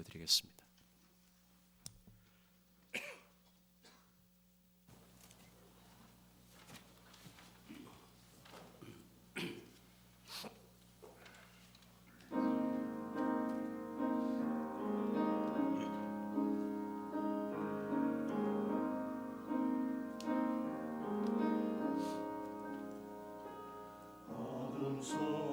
올려드리겠습니다. soul.